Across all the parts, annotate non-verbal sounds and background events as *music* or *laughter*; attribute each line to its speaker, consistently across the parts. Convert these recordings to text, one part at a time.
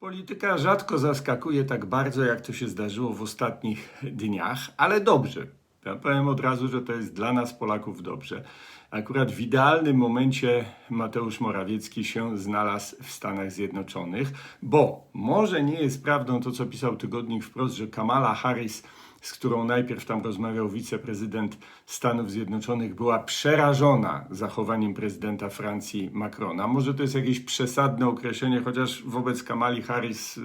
Speaker 1: Polityka rzadko zaskakuje tak bardzo, jak to się zdarzyło w ostatnich dniach, ale dobrze. Ja powiem od razu, że to jest dla nas, Polaków, dobrze. Akurat w idealnym momencie Mateusz Morawiecki się znalazł w Stanach Zjednoczonych, bo może nie jest prawdą to, co pisał tygodnik wprost, że Kamala Harris, z którą najpierw tam rozmawiał wiceprezydent Stanów Zjednoczonych, była przerażona zachowaniem prezydenta Francji Macrona. Może to jest jakieś przesadne określenie, chociaż wobec Kamali Harris y,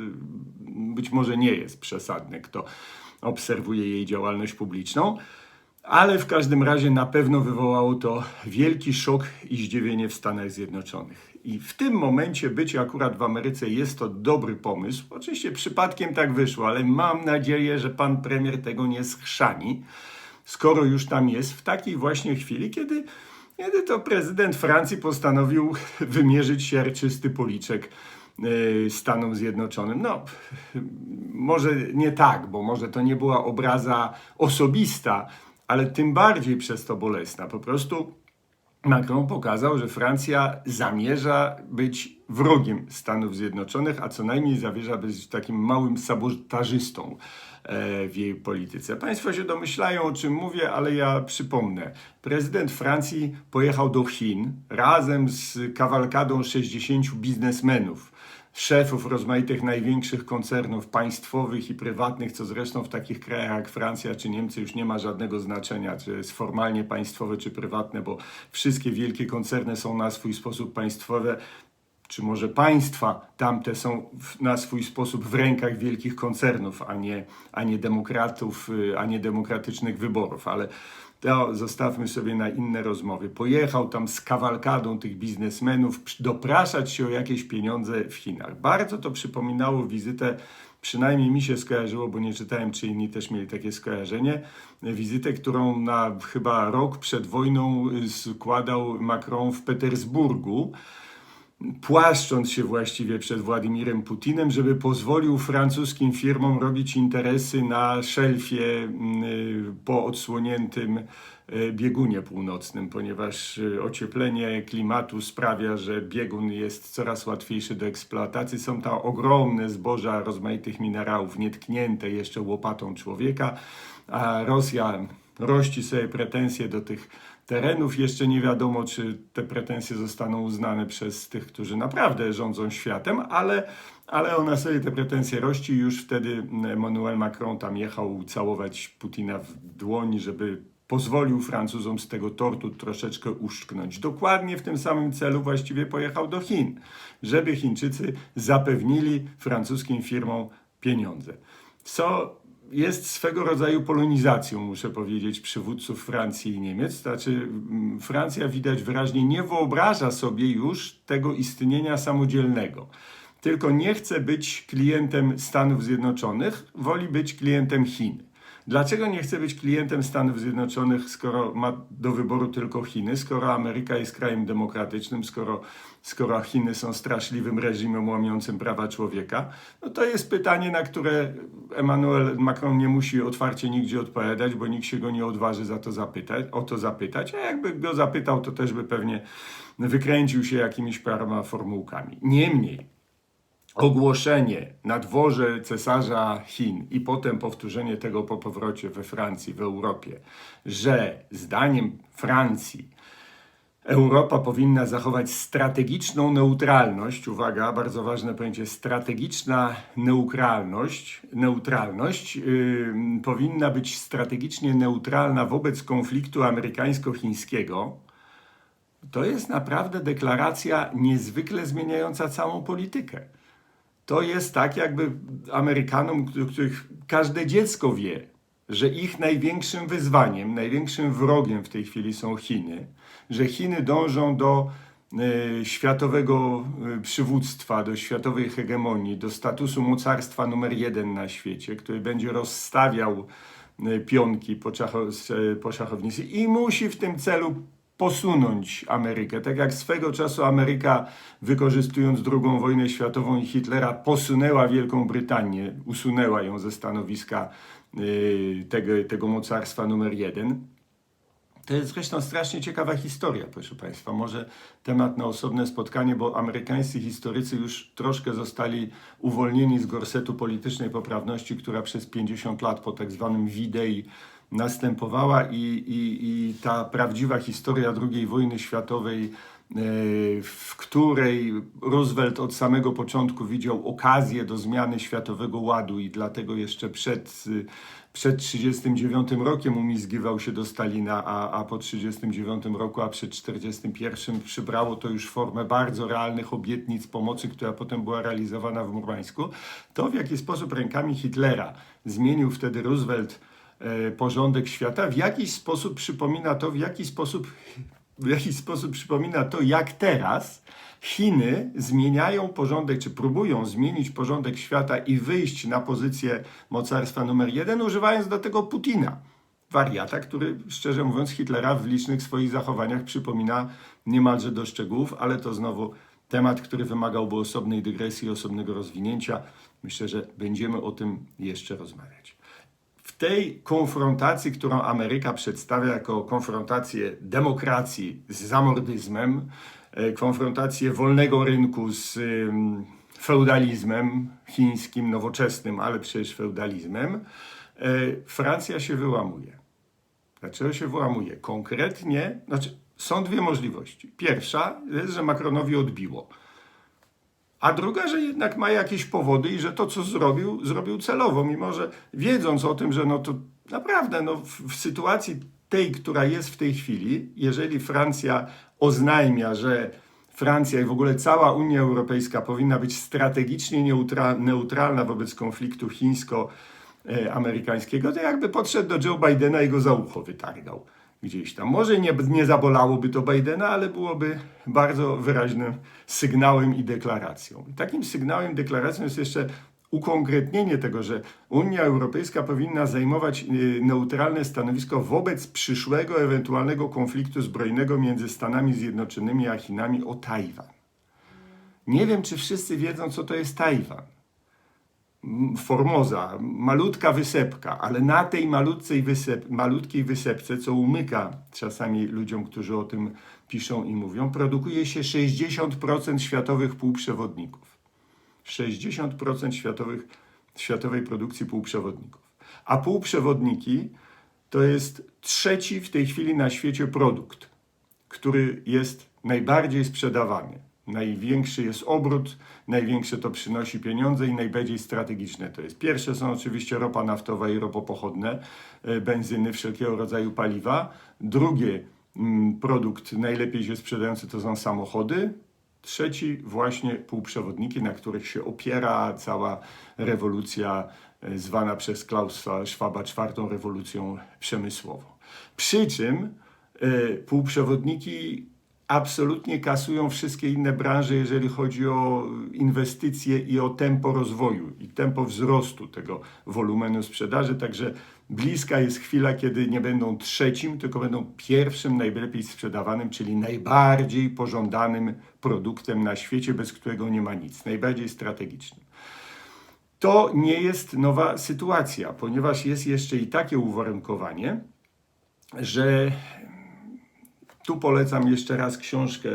Speaker 1: być może nie jest przesadne, kto obserwuje jej działalność publiczną. Ale w każdym razie na pewno wywołało to wielki szok i zdziwienie w Stanach Zjednoczonych. I w tym momencie bycie akurat w Ameryce jest to dobry pomysł. Oczywiście przypadkiem tak wyszło, ale mam nadzieję, że pan premier tego nie schrzani, skoro już tam jest, w takiej właśnie chwili, kiedy, kiedy to prezydent Francji postanowił *laughs* wymierzyć się czysty policzek y, Stanom Zjednoczonym. No, może nie tak, bo może to nie była obraza osobista, ale tym bardziej przez to bolesna. Po prostu Macron pokazał, że Francja zamierza być wrogiem Stanów Zjednoczonych, a co najmniej zamierza być takim małym sabotażystą e, w jej polityce. Państwo się domyślają, o czym mówię, ale ja przypomnę. Prezydent Francji pojechał do Chin razem z kawalkadą 60 biznesmenów szefów rozmaitych największych koncernów państwowych i prywatnych, co zresztą w takich krajach jak Francja czy Niemcy już nie ma żadnego znaczenia, czy jest formalnie państwowe czy prywatne, bo wszystkie wielkie koncerny są na swój sposób państwowe. Czy może państwa tamte są w, na swój sposób w rękach wielkich koncernów, a nie, a nie demokratów, y, a nie demokratycznych wyborów, ale to zostawmy sobie na inne rozmowy. Pojechał tam z kawalkadą tych biznesmenów dopraszać się o jakieś pieniądze w Chinach. Bardzo to przypominało wizytę, przynajmniej mi się skojarzyło, bo nie czytałem, czy inni też mieli takie skojarzenie, wizytę, którą na chyba rok przed wojną składał Macron w Petersburgu płaszcząc się właściwie przed Władimirem Putinem, żeby pozwolił francuskim firmom robić interesy na szelfie mm, po odsłoniętym e, biegunie północnym, ponieważ e, ocieplenie klimatu sprawia, że biegun jest coraz łatwiejszy do eksploatacji. Są tam ogromne zboża rozmaitych minerałów, nietknięte jeszcze łopatą człowieka, a Rosja rości sobie pretensje do tych terenów. Jeszcze nie wiadomo, czy te pretensje zostaną uznane przez tych, którzy naprawdę rządzą światem, ale, ale ona sobie te pretensje rości już wtedy Emmanuel Macron tam jechał całować Putina w dłoni, żeby pozwolił Francuzom z tego tortu troszeczkę uszczknąć. Dokładnie w tym samym celu właściwie pojechał do Chin, żeby Chińczycy zapewnili francuskim firmom pieniądze. Co jest swego rodzaju polonizacją, muszę powiedzieć, przywódców Francji i Niemiec. Znaczy, mm, Francja widać wyraźnie nie wyobraża sobie już tego istnienia samodzielnego. Tylko nie chce być klientem Stanów Zjednoczonych, woli być klientem Chin. Dlaczego nie chce być klientem Stanów Zjednoczonych, skoro ma do wyboru tylko Chiny, skoro Ameryka jest krajem demokratycznym, skoro, skoro Chiny są straszliwym reżimem łamiącym prawa człowieka? No to jest pytanie, na które Emmanuel Macron nie musi otwarcie nigdzie odpowiadać, bo nikt się go nie odważy za to zapytać, o to zapytać, a jakby go zapytał, to też by pewnie wykręcił się jakimiś paroma formułkami. Niemniej, ogłoszenie na dworze cesarza Chin i potem powtórzenie tego po powrocie we Francji, w Europie, że zdaniem Francji Europa powinna zachować strategiczną neutralność. Uwaga, bardzo ważne pojęcie strategiczna neutralność. Neutralność yy, powinna być strategicznie neutralna wobec konfliktu amerykańsko-chińskiego. To jest naprawdę deklaracja niezwykle zmieniająca całą politykę to jest tak, jakby Amerykanom, których każde dziecko wie, że ich największym wyzwaniem, największym wrogiem w tej chwili są Chiny, że Chiny dążą do y, światowego y, przywództwa, do światowej hegemonii, do statusu mocarstwa numer jeden na świecie, który będzie rozstawiał y, pionki po szachownicy i musi w tym celu posunąć Amerykę. Tak jak swego czasu Ameryka, wykorzystując II wojnę światową i Hitlera, posunęła Wielką Brytanię, usunęła ją ze stanowiska y, tego, tego mocarstwa numer jeden. To jest zresztą strasznie ciekawa historia, proszę Państwa. Może temat na osobne spotkanie, bo amerykańscy historycy już troszkę zostali uwolnieni z gorsetu politycznej poprawności, która przez 50 lat po tak zwanym V-Day następowała i, i, i ta prawdziwa historia II wojny światowej, e, w której Roosevelt od samego początku widział okazję do zmiany światowego ładu i dlatego jeszcze przed, przed 1939 rokiem umizgiwał się do Stalina, a, a po 1939 roku, a przed 1941 przybrało to już formę bardzo realnych obietnic pomocy, która potem była realizowana w Murmańsku, to w jaki sposób rękami Hitlera zmienił wtedy Roosevelt porządek świata, w jakiś sposób przypomina to, w jaki sposób, w jaki sposób przypomina to, jak teraz Chiny zmieniają porządek, czy próbują zmienić porządek świata i wyjść na pozycję mocarstwa numer jeden, używając do tego Putina. Wariata, który, szczerze mówiąc, Hitlera w licznych swoich zachowaniach przypomina niemalże do szczegółów, ale to znowu temat, który wymagałby osobnej dygresji, osobnego rozwinięcia. Myślę, że będziemy o tym jeszcze rozmawiać tej konfrontacji, którą Ameryka przedstawia jako konfrontację demokracji z zamordyzmem, e, konfrontację wolnego rynku z feudalizmem chińskim, nowoczesnym, ale przecież feudalizmem, e, Francja się wyłamuje. Dlaczego się wyłamuje? Konkretnie, znaczy są dwie możliwości. Pierwsza jest, że Macronowi odbiło a druga, że jednak ma jakieś powody i że to, co zrobił, zrobił celowo, mimo że wiedząc o tym, że no to naprawdę no, w, w sytuacji tej, która jest w tej chwili, jeżeli Francja oznajmia, że Francja i w ogóle cała Unia Europejska powinna być strategicznie neutralna wobec konfliktu chińsko-amerykańskiego, to jakby podszedł do Joe Bidena i go za ucho wytargał gdzieś tam. Może nie, nie zabolałoby to Bidena, ale byłoby bardzo wyraźnym sygnałem i deklaracją. Takim sygnałem, deklaracją jest jeszcze ukonkretnienie tego, że Unia Europejska powinna zajmować y, neutralne stanowisko wobec przyszłego ewentualnego konfliktu zbrojnego między Stanami Zjednoczonymi a Chinami o Tajwan. Nie wiem, czy wszyscy wiedzą, co to jest Tajwan. Formoza, malutka wysepka, ale na tej malutkiej, wysep, malutkiej wysepce, co umyka czasami ludziom, którzy o tym piszą i mówią, produkuje się 60% światowych półprzewodników. 60% światowych, światowej produkcji półprzewodników. A półprzewodniki to jest trzeci w tej chwili na świecie produkt, który jest najbardziej sprzedawany. Największy jest obrót, największe to przynosi pieniądze i najbardziej strategiczne to jest. Pierwsze są oczywiście ropa naftowa i ropopochodne, e, benzyny, wszelkiego rodzaju paliwa. Drugie mm, produkt najlepiej się sprzedający to są samochody. Trzeci właśnie półprzewodniki, na których się opiera cała rewolucja e, zwana przez Klausa Schwaba czwartą rewolucją przemysłową. Przy czym e, półprzewodniki absolutnie kasują wszystkie inne branże, jeżeli chodzi o inwestycje i o tempo rozwoju i tempo wzrostu tego wolumenu sprzedaży. Także bliska jest chwila, kiedy nie będą trzecim, tylko będą pierwszym najlepiej sprzedawanym, czyli najbardziej pożądanym produktem na świecie, bez którego nie ma nic, najbardziej strategicznym. To nie jest nowa sytuacja, ponieważ jest jeszcze i takie uwarunkowanie, że tu polecam jeszcze raz książkę.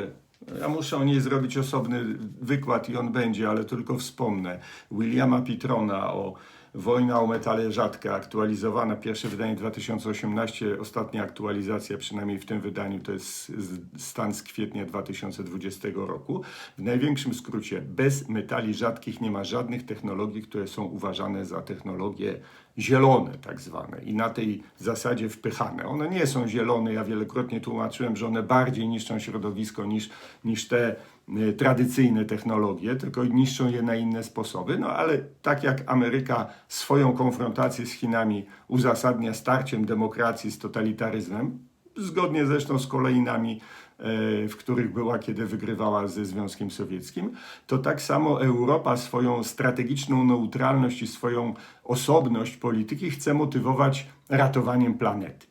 Speaker 1: Ja muszę o niej zrobić osobny wykład i on będzie, ale tylko wspomnę. Williama Pitrona o Wojna o metale rzadkie, aktualizowana, pierwsze wydanie 2018, ostatnia aktualizacja, przynajmniej w tym wydaniu, to jest stan z kwietnia 2020 roku. W największym skrócie, bez metali rzadkich nie ma żadnych technologii, które są uważane za technologie zielone, tak zwane, i na tej zasadzie wpychane. One nie są zielone, ja wielokrotnie tłumaczyłem, że one bardziej niszczą środowisko niż, niż te Y, tradycyjne technologie, tylko niszczą je na inne sposoby. No ale tak jak Ameryka swoją konfrontację z Chinami uzasadnia starciem demokracji z totalitaryzmem, zgodnie zresztą z kolejnami, w których była, kiedy wygrywała ze Związkiem Sowieckim, to tak samo Europa swoją strategiczną neutralność i swoją osobność polityki chce motywować ratowaniem planety.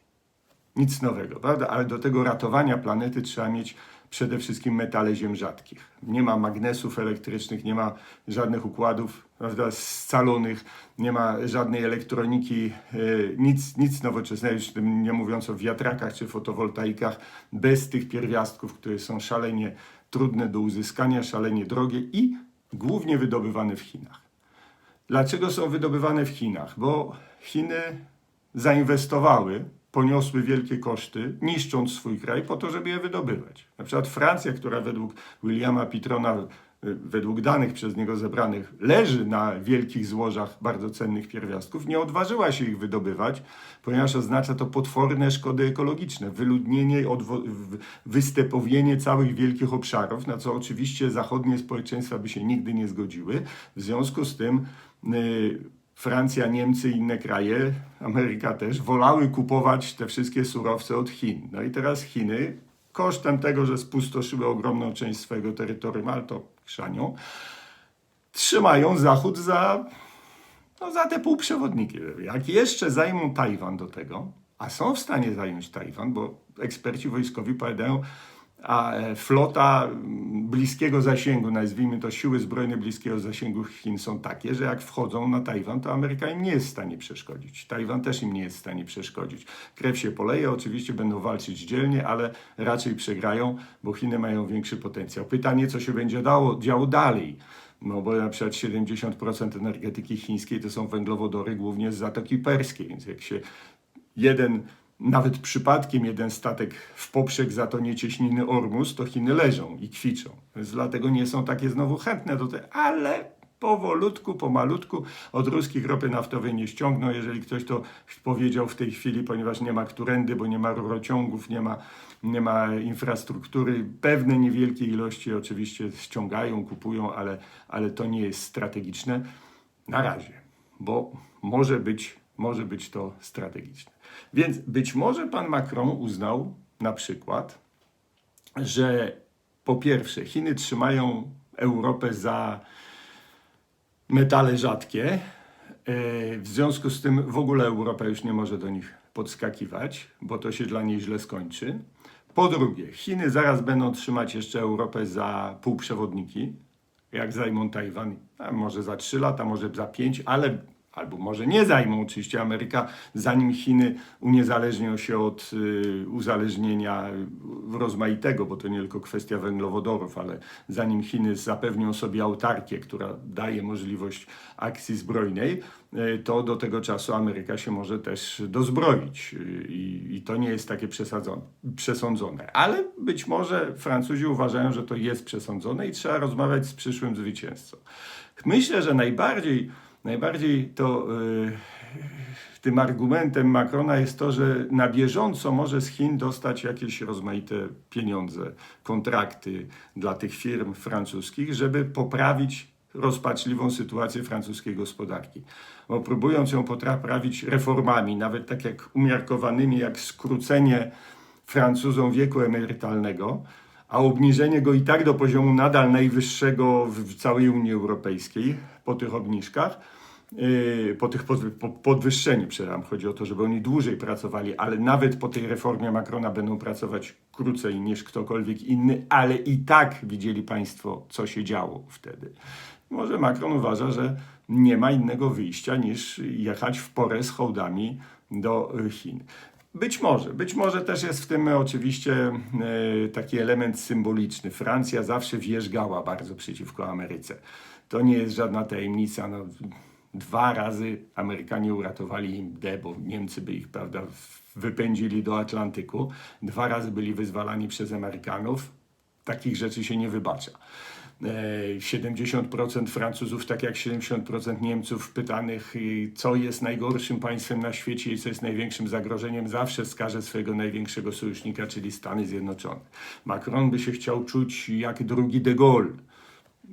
Speaker 1: Nic nowego, prawda? Ale do tego ratowania planety trzeba mieć przede wszystkim metale ziem rzadkich. Nie ma magnesów elektrycznych, nie ma żadnych układów prawda, scalonych, nie ma żadnej elektroniki, e, nic, nic nowoczesnego, już nie mówiąc o wiatrakach czy fotowoltaikach, bez tych pierwiastków, które są szalenie trudne do uzyskania, szalenie drogie i głównie wydobywane w Chinach. Dlaczego są wydobywane w Chinach? Bo Chiny zainwestowały, poniosły wielkie koszty, niszcząc swój kraj po to, żeby je wydobywać. Na przykład Francja, która według Williama Pitrona, y, według danych przez niego zebranych, leży na wielkich złożach bardzo cennych pierwiastków, nie odważyła się ich wydobywać, ponieważ oznacza to potworne szkody ekologiczne, wyludnienie, wystepowienie całych wielkich obszarów, na co oczywiście zachodnie społeczeństwa by się nigdy nie zgodziły. W związku z tym y, Francja, Niemcy i inne kraje, Ameryka też, wolały kupować te wszystkie surowce od Chin. No i teraz Chiny, kosztem tego, że spustoszyły ogromną część swojego terytorium, ale to chrzanią, trzymają Zachód za, no, za te półprzewodniki. Jak jeszcze zajmą Tajwan do tego, a są w stanie zająć Tajwan, bo eksperci wojskowi powiadają, a e, flota bliskiego zasięgu, nazwijmy to siły zbrojne bliskiego zasięgu Chin są takie, że jak wchodzą na Tajwan, to Ameryka im nie jest w stanie przeszkodzić. Tajwan też im nie jest w stanie przeszkodzić. Krew się poleje, oczywiście będą walczyć dzielnie, ale raczej przegrają, bo Chiny mają większy potencjał. Pytanie, co się będzie dało, działo dalej. No bo na przykład 70% energetyki chińskiej to są węglowodory głównie z Zatoki Perskiej, więc jak się jeden, nawet przypadkiem jeden statek w poprzek zatonie cieśniny Ormus, to Chiny leżą i kwiczą. Więc dlatego nie są takie znowu chętne do tego, ale powolutku, pomalutku od ruskich ropy naftowej nie ściągną, jeżeli ktoś to powiedział w tej chwili, ponieważ nie ma którędy, bo nie ma rurociągów, nie ma, nie ma infrastruktury. Pewne niewielkie ilości oczywiście ściągają, kupują, ale, ale to nie jest strategiczne na razie, bo może być, może być to strategiczne. Więc być może pan Macron uznał na przykład, że po pierwsze Chiny trzymają Europę za metale rzadkie. e, W związku z tym w ogóle Europa już nie może do nich podskakiwać, bo to się dla niej źle skończy. Po drugie, Chiny zaraz będą trzymać jeszcze Europę za półprzewodniki, jak zajmą Tajwan, może za 3 lata, może za 5, ale albo może nie zajmą oczywiście Ameryka, zanim Chiny uniezależnią się od y, uzależnienia rozmaitego, bo to nie tylko kwestia węglowodorów, ale zanim Chiny zapewnią sobie autarkię, która daje możliwość akcji zbrojnej, y, to do tego czasu Ameryka się może też dozbroić y, i, i to nie jest takie przesądzone. Ale być może Francuzi uważają, że to jest przesądzone i trzeba rozmawiać z przyszłym zwycięzcą. Myślę, że najbardziej Najbardziej to y, tym argumentem Macrona jest to, że na bieżąco może z Chin dostać jakieś rozmaite pieniądze, kontrakty dla tych firm francuskich, żeby poprawić rozpaczliwą sytuację francuskiej gospodarki. Bo próbując ją poprawić reformami, nawet tak jak umiarkowanymi, jak skrócenie Francuzom wieku emerytalnego, a obniżenie go i tak do poziomu nadal najwyższego w całej Unii Europejskiej po tych obniżkach, yy, po tych podwy- po- podwyższeniu, przepraszam, chodzi o to, żeby oni dłużej pracowali, ale nawet po tej reformie Macrona będą pracować krócej niż ktokolwiek inny, ale i tak widzieli Państwo, co się działo wtedy. Może Macron uważa, że nie ma innego wyjścia niż jechać w porę z hołdami do y, Chin. Być może, być może też jest w tym oczywiście e, taki element symboliczny. Francja zawsze wierzgała bardzo przeciwko Ameryce. To nie jest żadna tajemnica. No, dwa razy Amerykanie uratowali im D, bo Niemcy by ich prawda, wypędzili do Atlantyku. Dwa razy byli wyzwalani przez Amerykanów. Takich rzeczy się nie wybacza. E, 70% Francuzów, tak jak 70% Niemców pytanych, y, co jest najgorszym państwem na świecie i co jest największym zagrożeniem, zawsze wskaże swojego największego sojusznika, czyli Stany Zjednoczone. Macron by się chciał czuć jak drugi de Gaulle.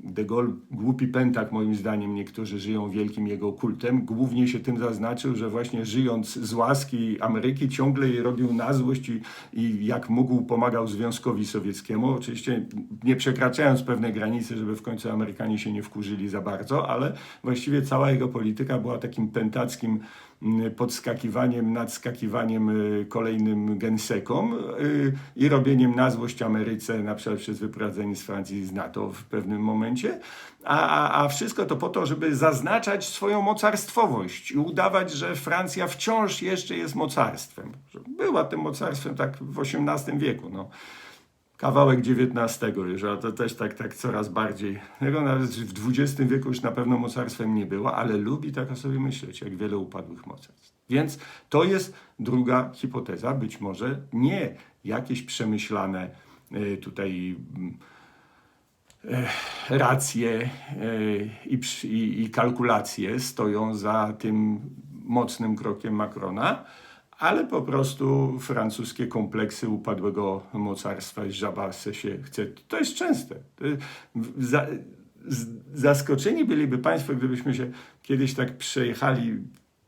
Speaker 1: De Gaulle, głupi pętak moim zdaniem, niektórzy żyją wielkim jego kultem, głównie się tym zaznaczył, że właśnie żyjąc z łaski Ameryki ciągle jej robił na złość i, i jak mógł pomagał Związkowi Sowieckiemu, oczywiście nie przekraczając pewnej granicy, żeby w końcu Amerykanie się nie wkurzyli za bardzo, ale właściwie cała jego polityka była takim pentackim podskakiwaniem, nadskakiwaniem y, kolejnym gensekom y, i robieniem na złość Ameryce, na przykład przez wyprowadzenie z Francji z NATO w pewnym momencie, a, a, a wszystko to po to, żeby zaznaczać swoją mocarstwowość i udawać, że Francja wciąż jeszcze jest mocarstwem. Była tym mocarstwem tak w XVIII wieku. No kawałek XIX ale to też tak, tak coraz bardziej. Nawet w XX wieku już na pewno mocarstwem nie było, ale lubi tak o sobie myśleć, jak wiele upadłych mocarstw. Więc to jest druga hipoteza, być może nie jakieś przemyślane y, tutaj mm, e, racje e, i, i, i kalkulacje stoją za tym mocnym krokiem Macrona, ale po prostu francuskie kompleksy upadłego mocarstwa i się chce. To jest częste. Zaskoczeni byliby Państwo, gdybyśmy się kiedyś tak przejechali,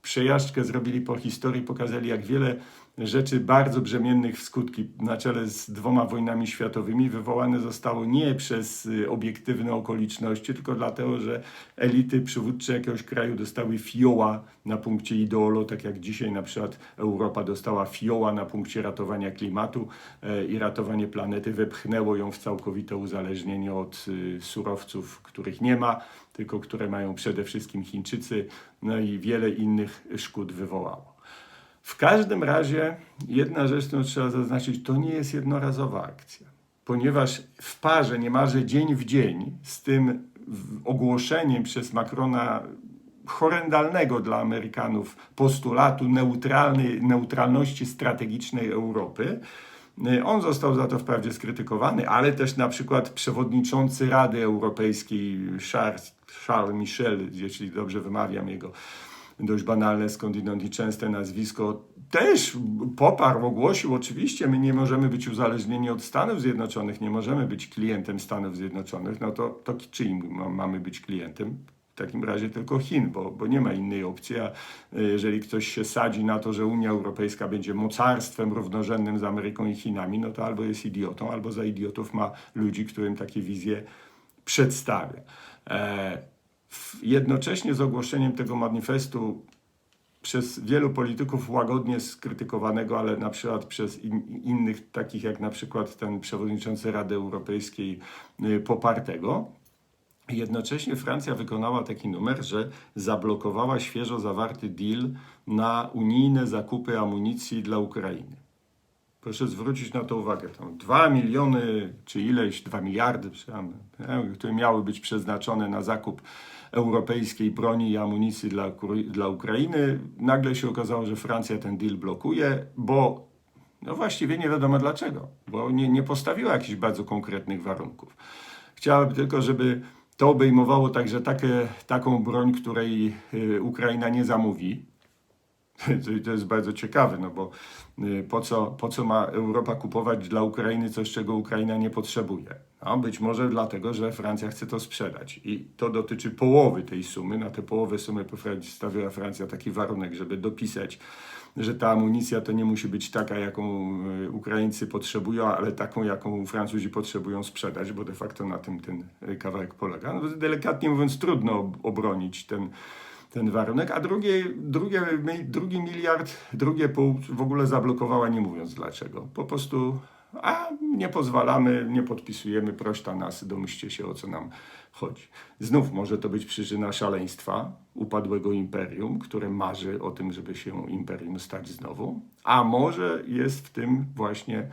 Speaker 1: przejażdżkę zrobili po historii, pokazali jak wiele rzeczy bardzo brzemiennych w skutki na czele z dwoma wojnami światowymi wywołane zostało nie przez y, obiektywne okoliczności, tylko dlatego, że elity przywódcze jakiegoś kraju dostały fioła na punkcie ideolo, tak jak dzisiaj na przykład Europa dostała fioła na punkcie ratowania klimatu e, i ratowanie planety wepchnęło ją w całkowite uzależnienie od y, surowców, których nie ma, tylko które mają przede wszystkim Chińczycy, no i wiele innych szkód wywołało. W każdym razie jedna rzecz, którą trzeba zaznaczyć, to nie jest jednorazowa akcja, ponieważ w parze niemalże dzień w dzień z tym ogłoszeniem przez Macrona horrendalnego dla Amerykanów postulatu neutralnej, neutralności strategicznej Europy, y, on został za to wprawdzie skrytykowany, ale też na przykład przewodniczący Rady Europejskiej Charles, Charles Michel, jeśli dobrze wymawiam jego dość banalne skądinąd i częste nazwisko, też poparł, ogłosił, oczywiście my nie możemy być uzależnieni od Stanów Zjednoczonych, nie możemy być klientem Stanów Zjednoczonych, no to, to czyim ma- mamy być klientem? W takim razie tylko Chin, bo, bo nie ma innej opcji, a e, jeżeli ktoś się sadzi na to, że Unia Europejska będzie mocarstwem równorzędnym z Ameryką i Chinami, no to albo jest idiotą, albo za idiotów ma ludzi, którym takie wizje przedstawia. E, jednocześnie z ogłoszeniem tego manifestu przez wielu polityków łagodnie skrytykowanego, ale na przykład przez in, innych, takich jak na przykład ten przewodniczący Rady Europejskiej y, popartego. Jednocześnie Francja wykonała taki numer, że zablokowała świeżo zawarty deal na unijne zakupy amunicji dla Ukrainy. Proszę zwrócić na to uwagę. Tam 2 miliony czy ileś, 2 miliardy, które miały być przeznaczone na zakup europejskiej broni i amunicji dla, dla Ukrainy. Nagle się okazało, że Francja ten deal blokuje, bo no właściwie nie wiadomo dlaczego, bo nie, nie postawiła jakichś bardzo konkretnych warunków. Chciałaby tylko, żeby to obejmowało także takie, taką broń, której y, Ukraina nie zamówi, to, to jest bardzo ciekawe, no bo y, po co, po co ma Europa kupować dla Ukrainy coś, czego Ukraina nie potrzebuje? No, być może dlatego, że Francja chce to sprzedać. I to dotyczy połowy tej sumy. Na tę połowę sumy postawiła Francja taki warunek, żeby dopisać, że ta amunicja to nie musi być taka, jaką y, Ukraińcy potrzebują, ale taką, jaką Francuzi potrzebują sprzedać, bo de facto na tym ten y, kawałek polega. No, delikatnie mówiąc, trudno ob- obronić ten ten warunek, a drugie, drugie, drugi miliard, drugie pół w ogóle zablokowała, nie mówiąc dlaczego. Po prostu, a nie pozwalamy, nie podpisujemy, prośta nas, domyślcie się o co nam chodzi. Znów może to być przyczyna szaleństwa upadłego imperium, które marzy o tym, żeby się imperium stać znowu, a może jest w tym właśnie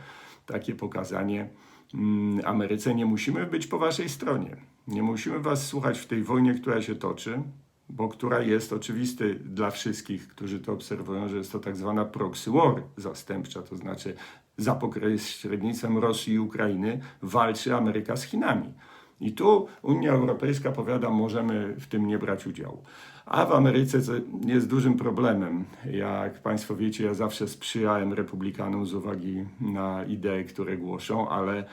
Speaker 1: takie pokazanie mm, Ameryce, nie musimy być po waszej stronie. Nie musimy was słuchać w tej wojnie, która się toczy, bo która jest oczywisty dla wszystkich, którzy to obserwują, że jest to tak zwana proxy war zastępcza, to znaczy za pośrednictwem Rosji i Ukrainy walczy Ameryka z Chinami. I tu Unia Europejska powiada, możemy w tym nie brać udziału. A w Ameryce jest dużym problemem. Jak Państwo wiecie, ja zawsze sprzyjałem republikanom z uwagi na idee, które głoszą, ale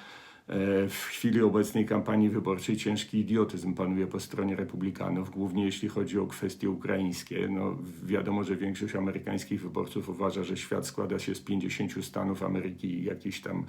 Speaker 1: w chwili obecnej kampanii wyborczej ciężki idiotyzm panuje po stronie republikanów, głównie jeśli chodzi o kwestie ukraińskie. No, wiadomo, że większość amerykańskich wyborców uważa, że świat składa się z 50 stanów Ameryki i jakiś tam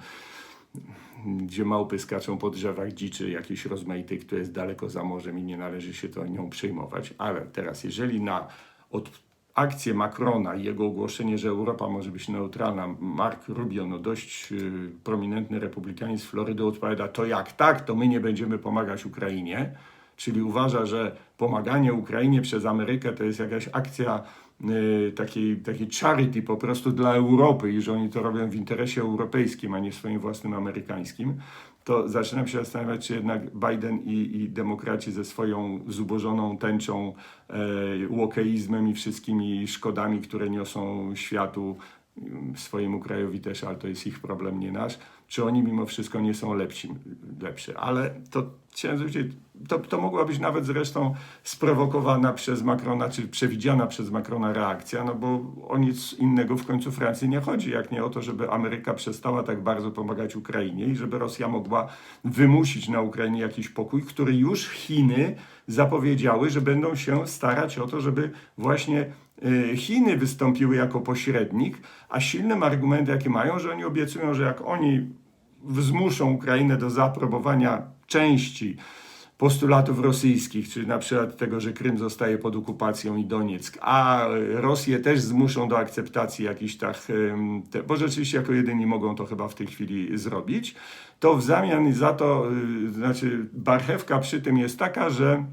Speaker 1: gdzie małpy skaczą po drzewach dziczy jakiejś rozmaitej, która jest daleko za morzem i nie należy się to nią przejmować. Ale teraz, jeżeli na od, akcję Macrona i jego ogłoszenie, że Europa może być neutralna, Mark Rubio, no dość y, prominentny republikanin z Florydy, odpowiada, to jak tak, to my nie będziemy pomagać Ukrainie, czyli uważa, że pomaganie Ukrainie przez Amerykę to jest jakaś akcja y, takiej, takiej charity po prostu dla Europy i że oni to robią w interesie europejstym, a nie swoim własnym amerykańskim, to zaczynam się zastanawiać, czy jednak Biden i, i demokraci ze swoją zubożoną tęczą, e, łokeizmem i wszystkimi szkodami, które niosą światu, swojemu krajowi też, ale to jest ich problem, nie nasz, czy oni mimo wszystko nie są lepsi, lepsze. Ale to to, to mogła być nawet zresztą sprowokowana przez Macrona, czy przewidziana przez Macrona reakcja, no bo o nic innego w końcu Francji nie chodzi, jak nie o to, żeby Ameryka przestała tak bardzo pomagać Ukrainie i żeby Rosja mogła wymusić na Ukrainie jakiś pokój, który już Chiny zapowiedziały, że będą się starać o to, żeby właśnie Chiny wystąpiły jako pośrednik, a silnym argumentem, jaki mają, że oni obiecują, że jak oni zmuszą Ukrainę do zaaprobowania części postulatów rosyjskich, czyli na przykład tego, że Krym zostaje pod okupacją i Donieck, a Rosję też zmuszą do akceptacji jakichś tak, bo rzeczywiście jako jedyni mogą to chyba w tej chwili zrobić, to w zamian za to, y, znaczy barchewka przy tym jest taka, że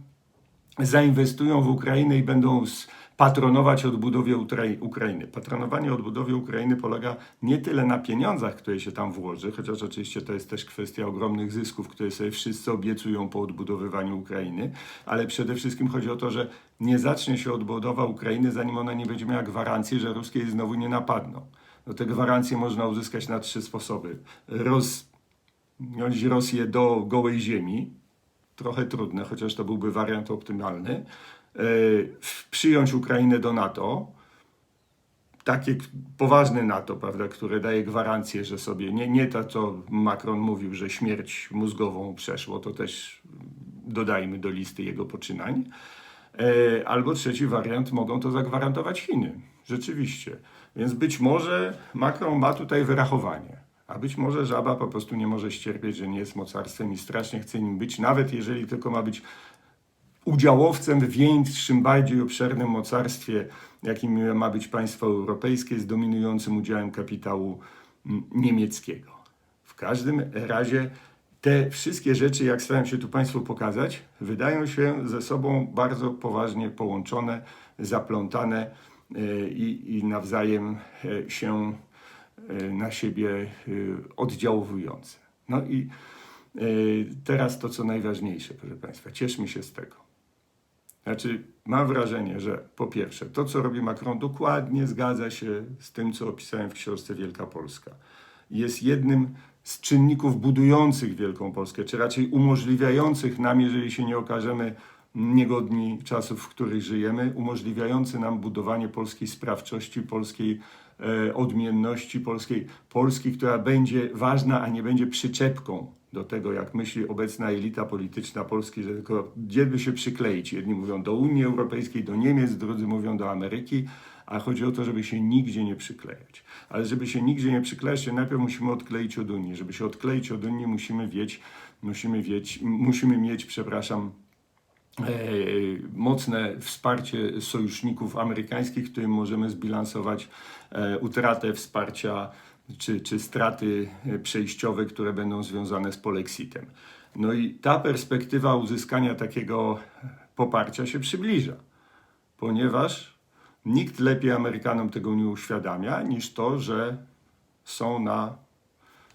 Speaker 1: zainwestują w Ukrainę i będą z, patronować odbudowie Ukrainy. Patronowanie odbudowie Ukrainy polega nie tyle na pieniądzach, które się tam włoży, chociaż oczywiście to jest też kwestia ogromnych zysków, które sobie wszyscy obiecują po odbudowywaniu Ukrainy, ale przede wszystkim chodzi o to, że nie zacznie się odbudowa Ukrainy, zanim ona nie będzie miała gwarancji, że ruskie znowu nie napadną. No te gwarancje można uzyskać na trzy sposoby. Roz, Rosję do gołej ziemi, trochę trudne, chociaż to byłby wariant optymalny przyjąć Ukrainę do NATO, takie poważne NATO, prawda, które daje gwarancję, że sobie, nie, nie to, co Macron mówił, że śmierć mózgową przeszło, to też dodajmy do listy jego poczynań. E, albo trzeci wariant, mogą to zagwarantować Chiny. Rzeczywiście. Więc być może Macron ma tutaj wyrachowanie. A być może żaba po prostu nie może ścierpieć, że nie jest mocarstwem i strasznie chce nim być, nawet jeżeli tylko ma być udziałowcem w większym, bardziej obszernym mocarstwie, jakim ma być państwo europejskie z dominującym udziałem kapitału mm, niemieckiego. W każdym razie te wszystkie rzeczy, jak staram się tu Państwu pokazać, wydają się ze sobą bardzo poważnie połączone, zaplątane e, i, i nawzajem e, się e, na siebie oddziałujące. No i teraz to, co najważniejsze, proszę Państwa, cieszmy się z tego. Znaczy, mam wrażenie, że po pierwsze, to co robi Macron dokładnie zgadza się z tym, co opisałem w książce Wielka Polska. Jest jednym z czynników budujących Wielką Polskę, czy raczej umożliwiających nam, jeżeli się nie okażemy niegodni czasów, w których żyjemy, umożliwiający nam budowanie polskiej sprawczości, polskiej odmienności, polskiej Polski, która będzie ważna, a nie będzie przyczepką do tego, jak myśli obecna elita polityczna Polski, że tylko gdzie by się przykleić. Jedni mówią do Unii Europejskiej, do Niemiec, drudzy mówią do Ameryki, a chodzi o to, żeby się nigdzie nie przyklejać. Ale żeby się nigdzie nie przyklejać, to najpierw musimy odkleić od Unii. Żeby się odkleić od Unii, musimy wiedzieć, musimy, wiedzieć, musimy mieć, przepraszam, e, mocne wsparcie sojuszników amerykańskich, którym możemy zbilansować e, utratę wsparcia czy, czy straty e, przejściowe, które będą związane z polexitem. No i ta perspektywa uzyskania takiego poparcia się przybliża, ponieważ nikt lepiej Amerykanom tego nie uświadamia niż to, że są na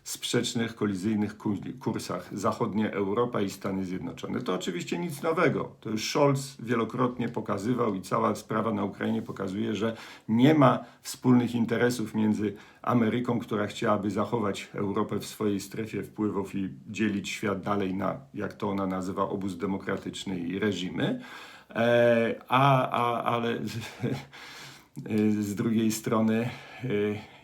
Speaker 1: sprzecznych, kolizyjnych kursach zachodnia Europa i Stany Zjednoczone. To oczywiście nic nowego. To już Scholz wielokrotnie pokazywał i cała sprawa na Ukrainie pokazuje, że nie ma wspólnych interesów między Ameryką, która chciałaby zachować Europę w swojej strefie wpływów i dzielić świat dalej na, jak to ona nazywa, obóz demokratyczny i reżimy, e, a, a, ale z *laughs* drugiej strony e,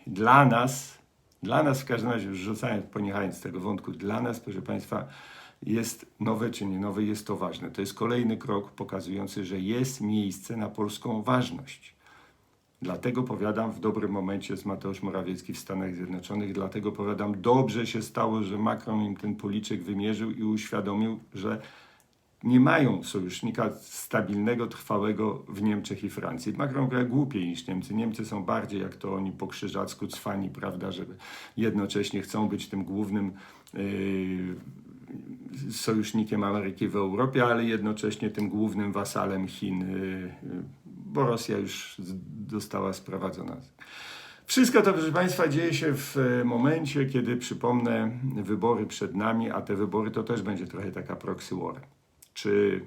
Speaker 1: dla nas dla nas w każdym razie, już rzucając, poniechając tego wątku, dla nas, proszę Państwa, jest nowe czy nie nowe, jest to ważne. To jest kolejny krok pokazujący, że jest miejsce na polską ważność. Dlatego powiadam w dobrym momencie z Mateusz Morawiecki w Stanach Zjednoczonych, dlatego powiadam, dobrze się stało, że Macron im ten policzek wymierzył i uświadomił, że nie mają sojusznika stabilnego, trwałego w Niemczech i Francji. Macron gra głupiej niż Niemcy. Niemcy są bardziej jak to oni po krzyżacku cwani, prawda, żeby jednocześnie chcą być tym głównym yy, sojusznikiem Ameryki w Europie, ale jednocześnie tym głównym wasalem Chin, yy, yy, bo Rosja już została sprowadzona. Wszystko to, proszę Państwa, dzieje się w e, momencie, kiedy, przypomnę, wybory przed nami, a te wybory to też będzie trochę taka proxy war. Czy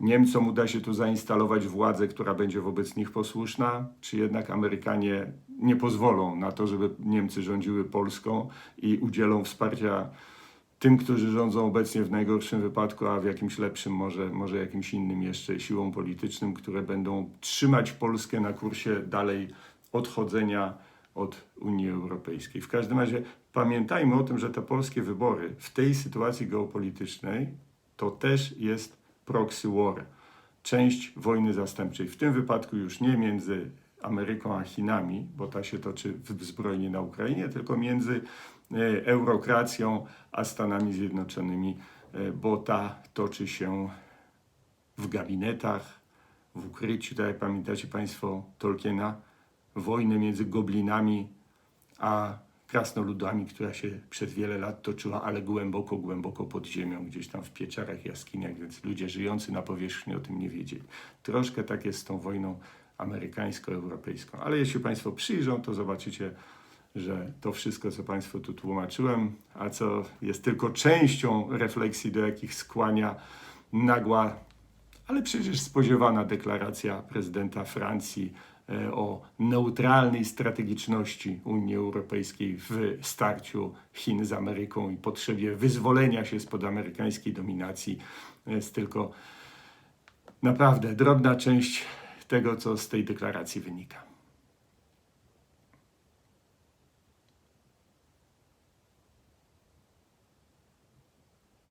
Speaker 1: Niemcom uda się tu zainstalować władzę, która będzie wobec nich posłuszna, czy jednak Amerykanie nie pozwolą na to, żeby Niemcy rządziły Polską i udzielą wsparcia tym, którzy rządzą obecnie w najgorszym wypadku, a w jakimś lepszym, może, może jakimś innym jeszcze siłom politycznym, które będą trzymać Polskę na kursie dalej odchodzenia od Unii Europejskiej. W każdym razie pamiętajmy o tym, że te polskie wybory w tej sytuacji geopolitycznej to też jest proxy war, część wojny zastępczej. W tym wypadku już nie między Ameryką a Chinami, bo ta się toczy w- zbrojnie na Ukrainie, tylko między e, eurokracją a Stanami Zjednoczonymi, e, bo ta toczy się w gabinetach, w ukryciu, tak jak pamiętacie Państwo Tolkiena, wojnę między goblinami a krasnoludami, która się przez wiele lat toczyła, ale głęboko, głęboko pod ziemią, gdzieś tam w pieczarach, jaskiniach, więc ludzie żyjący na powierzchni o tym nie wiedzieli. Troszkę tak jest z tą wojną amerykańsko-europejską. Ale jeśli Państwo przyjrzą, to zobaczycie, że to wszystko, co Państwu tu tłumaczyłem, a co jest tylko częścią refleksji, do jakich skłania nagła ale przecież spodziewana deklaracja prezydenta Francji o neutralnej strategiczności Unii Europejskiej w starciu Chin z Ameryką i potrzebie wyzwolenia się spod amerykańskiej dominacji jest tylko naprawdę drobna część tego, co z tej deklaracji wynika.